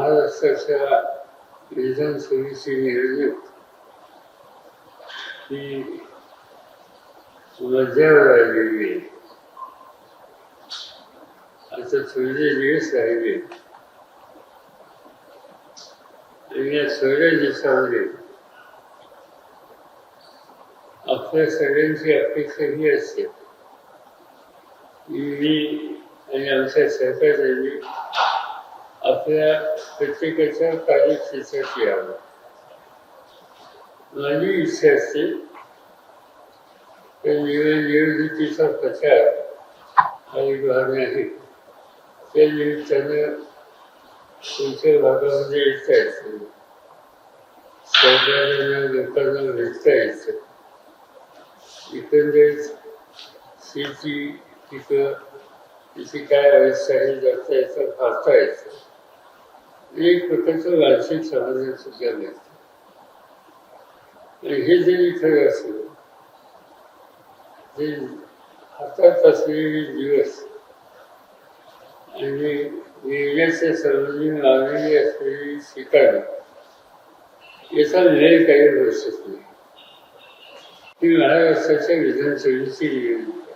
महाराष्ट्राच्या विधानसभेची निवडणूक ही मध्यावर आलेली आता थोडे दिवस राहिले. आणि या थोड्या दिवसामध्ये आपल्या सगळ्यांची अपेक्षा ही असते. की मी आणि आमच्या सहकार्याने आपल्या प्रत्येकाच्या कार्यक्षेत्रात यावं माझी इच्छा असते निवडणुकीचा प्रचार आणि एक आहे त्या निमित्तानं तुमच्या भागामध्ये येता येतं. सरकारला लोकांना भेटता येतं. एकंदरीत शेती पिकं तिची काय अवस्था आहे जगता येतं पाहता येतं एक प्रकारचं वार्षिक समाजाचं सुद्धा आणि हे जरी खरं असेल जे हातात असलेले दिवस आणि निर्णयाच्या सर्वांनी लावलेली असलेली शिकायला याचा वेळ काही होऊ नाही. ही महाराष्ट्राच्या विधानसभेची निवडणूक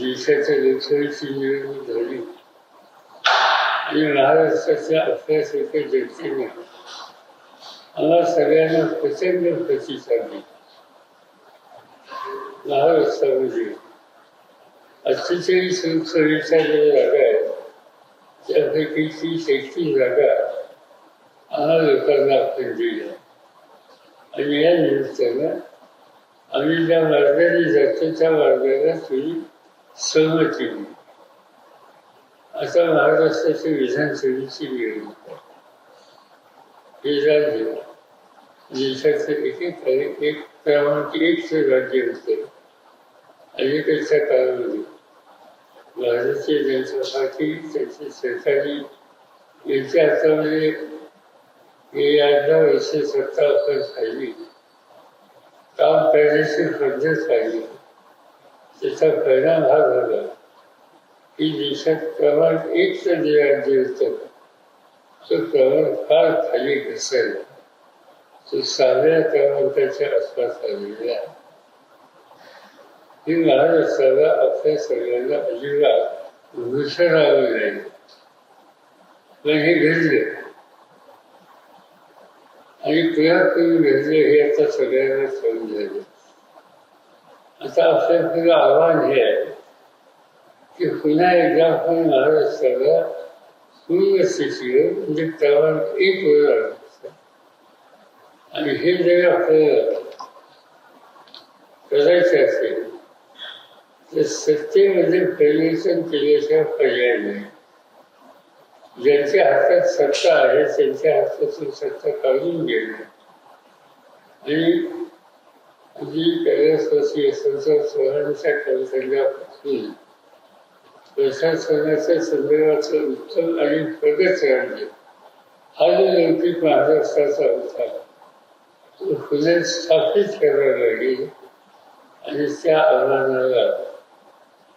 देशाच्या लोकसभेची निवडणूक झाली. आणि महाराष्ट्राच्या अभ्यासाच्या जनतेने मला सगळ्यांना प्रचंड प्रतिसाद दिला महाराष्ट्रामध्ये अठ्ठेचाळीस लोकसभेच्या ज्या जागा आहेत. त्यापैकी तीस एकतीस जागा आम्हा लोकांना आपण दिल्या आणि या निमित्तानं आम्ही ज्या मार्गाने जातो त्या मार्गाला तुम्ही सहमती दिली आता महाराष्ट्राच्या विधानसभेची निवडणूक हे राज्य देशाचं एक एक एक क्रमांक एकचं राज्य होतं अलीकडच्या काळामध्ये भारतीय जनता पार्टी त्याची सरकारी यांच्या हातामध्ये हे अर्धा वर्ष सत्ता आपण पाहिली. काम करण्याची पद्धत पाहिली. त्याचा परिणाम हा झाला. ही देशात प्रवास एक तर राज्य तो प्रवास फार खाली घसरला तो सहाव्या क्रमांकाच्या आसपास आलेला ही ही महाराष्ट्राला आपल्या सगळ्यांना अजिबात घुसरावं नाही पण हे घडलं आणि प्रयोग करून घडलं हे आता सगळ्यांना समजलं आता आपल्या आव्हान हे आहे की पुन्हा एकदा आपण महाराष्ट्राला पूर्ण स्थितीवर म्हणजे क्रमांक एक वेळ आणि हे। जर आपल्याला करायचं असेल तर सत्तेमध्ये परिवर्तन केल्याशिवाय पर्याय नाही ज्यांच्या हातात सत्ता आहे त्यांच्या हातातून सत्ता काढून घेणे आणि जी कैलासवासी संसार सोहळ्यांच्या कौशल्यापासून प्रशासनाच्या संदर्भाचं उत्तम आणि प्रगत राज्य हा जो लौकिक महाराष्ट्राचा होता. तो पुन्हा स्थापित करायला लागेल आणि त्या आव्हानाला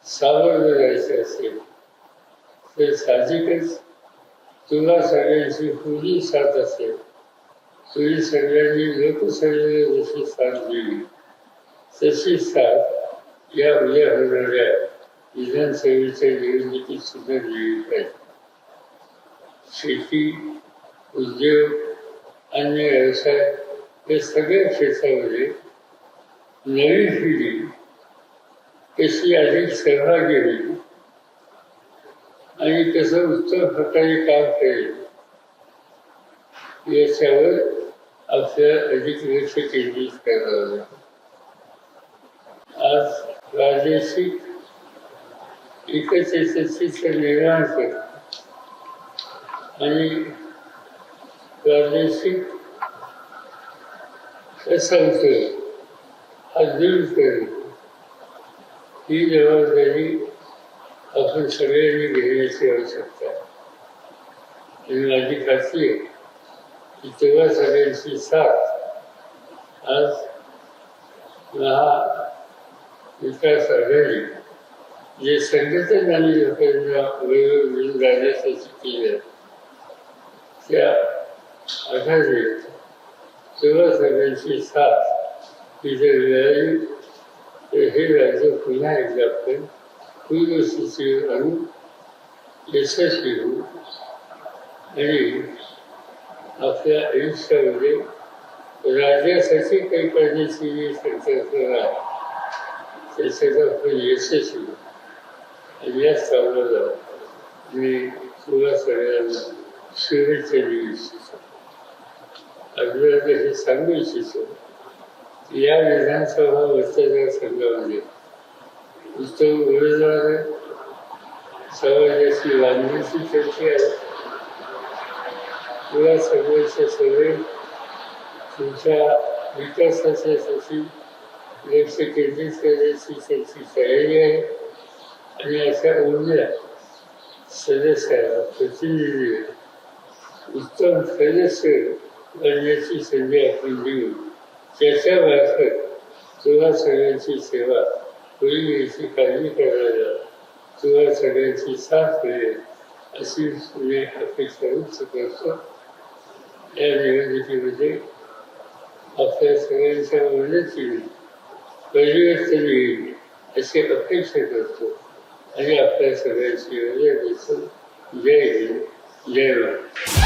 सावरलं जायचं असेल तर साहजिकच तुला सगळ्यांची पूर्ण साथ असेल. तुम्ही सगळ्यांनी लोकसभेला जशी साथ दिली तशी साथ या उद्या होणाऱ्या विधानसभेच्या निवडणुकीत सुद्धा दिली पाहिजे शेती उद्योग अन्य व्यवसाय या सगळ्या क्षेत्रामध्ये नवी पिढी कशी अधिक सहभागी होईल आणि कसं उत्तम प्रकारे काम करेल याच्यावर आपल्याला अधिक लक्ष केंद्रित करावं आज प्रादेशिक एकतेचं निर्माण करत आणि प्रादेशिक असंतोल हा करेल ही जबाबदारी आपण सगळ्यांनी घेण्याची आवश्यकता आहे. आणि माझी खात्री आहे की तेव्हा सगळ्यांची साथ आज हा विकास आघाडी जे संघटन आणि लोकांना वेगवेगळी जाण्यासाठी केलं त्या येत तेव्हा सगळ्यांची साथ तिथे मिळाली तर हे राज्य पुन्हा एकदा आपण पूर्वसूची आणून यशस्वी होऊ आणि आपल्या आयुष्यामध्ये राज्यासाठी काही करण्याची जी संकल्पना आहे त्याच्यात आपण यशस्वी होऊ. आणि याच कामाला मी तुला सगळ्यांना शुभेच्छा देऊ इच्छितो. आपल्याला हे सांगू इच्छितो या विधानसभा मतदारसंघामध्ये उत्तम उमेदवार समाजाची बांधणीची चर्चा आहे. तुला सगळ्याचे सगळे तुमच्या विकासाच्या लक्ष केंद्रित करण्याची त्यांची तयारी आहे. आणि अशा उर्जा सदस्याला प्रतिनिधी उत्तम सदस्य बनण्याची संधी आपण देऊ त्याच्या मार्फत तुला सगळ्यांची सेवा होईल याची काळजी करायला तुला सगळ्यांची साथ मिळेल अशी मी अपेक्षा व्यक्त करतो या निवडणुकीमध्ये आपल्या सगळ्यांच्या मदतीने परिवर्तन येईल अशी अपेक्षा करतो आणि आपल्या सगळ्यांची मदत देतो जय हिंद जय महाराज